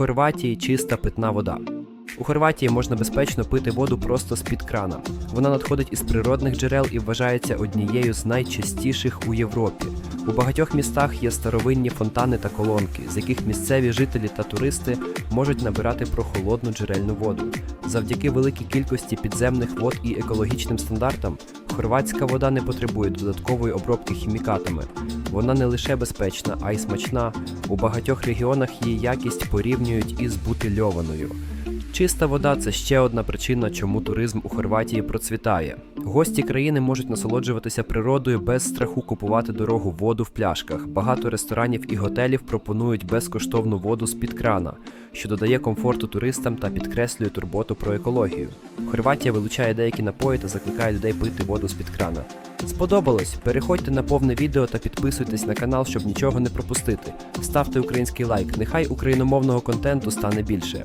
Хорватії чиста питна вода. У Хорватії можна безпечно пити воду просто з-під крана. Вона надходить із природних джерел і вважається однією з найчастіших у Європі. У багатьох містах є старовинні фонтани та колонки, з яких місцеві жителі та туристи можуть набирати прохолодну джерельну воду. Завдяки великій кількості підземних вод і екологічним стандартам, хорватська вода не потребує додаткової обробки хімікатами. Вона не лише безпечна, а й смачна. У багатьох регіонах її якість порівнюють із бутильованою. Чиста вода це ще одна причина, чому туризм у Хорватії процвітає. Гості країни можуть насолоджуватися природою без страху купувати дорогу воду в пляшках. Багато ресторанів і готелів пропонують безкоштовну воду з-під крана, що додає комфорту туристам та підкреслює турботу про екологію. Хорватія вилучає деякі напої та закликає людей пити воду з-під крана. Сподобалось? Переходьте на повне відео та підписуйтесь на канал, щоб нічого не пропустити. Ставте український лайк. Нехай україномовного контенту стане більше.